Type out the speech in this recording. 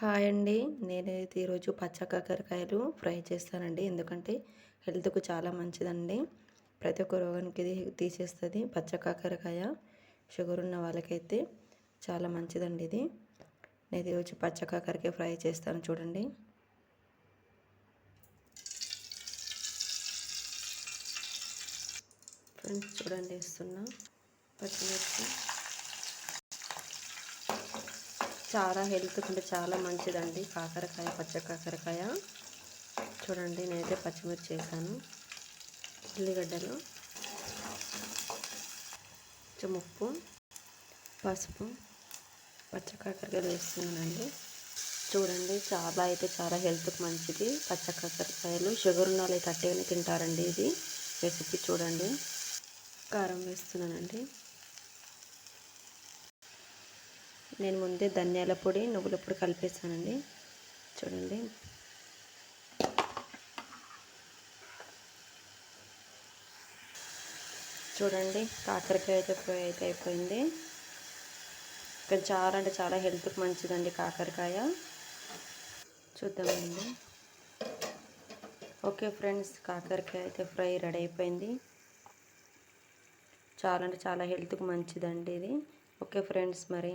Hi అండి. నేనైతే ఈరోజు పచ్చ కాకరకాయలు ఫ్రై చేస్తానండి. ఎందుకంటే హెల్త్కు చాలా మంచిదండి. ప్రతి ఒక్క రోగానికి ఇది తీసేస్తుంది. పచ్చ కాకరకాయ షుగర్ ఉన్న వాళ్ళకైతే చాలా మంచిదండి ఇది. నేను ఈరోజు పచ్చ కాకరకాయ ఫ్రై చేస్తాను చూడండి. ఫ్రెండ్స్ చూడండి వేస్తున్నా పచ్చిమిర్చి. చాలా హెల్త్ అంటే చాలా మంచిదండి. కాకరకాయ పచ్చ కాకరకాయ. చూడండి నేనైతే పచ్చిమిర్చి చేశాను. ఉల్లిగడ్డలు. ఉప్పు పసుపు పచ్చ కాకరకాయలు వేస్తున్నానండి. చూడండి చాలా అయితే చాలా హెల్త్కి మంచిది. పచ్చ కాకరకాయలు షుగర్ ఉన్న వాళ్ళు అయితే తింటారండి ఇది. రెసిపీ చూడండి. కారం వేస్తున్నానండి. నేను ముందే ధనియాల పొడి నువ్వుల పొడి కలిపేసానండి చూడండి. చూడండి కాకరకాయ అయితే ఫ్రై అయితే అయిపోయింది. ఇక్కడ చాలా అంటే చాలా హెల్త్కి మంచిదండి కాకరకాయ. చూద్దామండి. ఓకే ఫ్రెండ్స్ కాకరకాయ అయితే ఫ్రై రెడీ అయిపోయింది. చాలా అంటే చాలా హెల్త్కి మంచిదండి ఇది. ఓకే ఫ్రెండ్స్ మరి.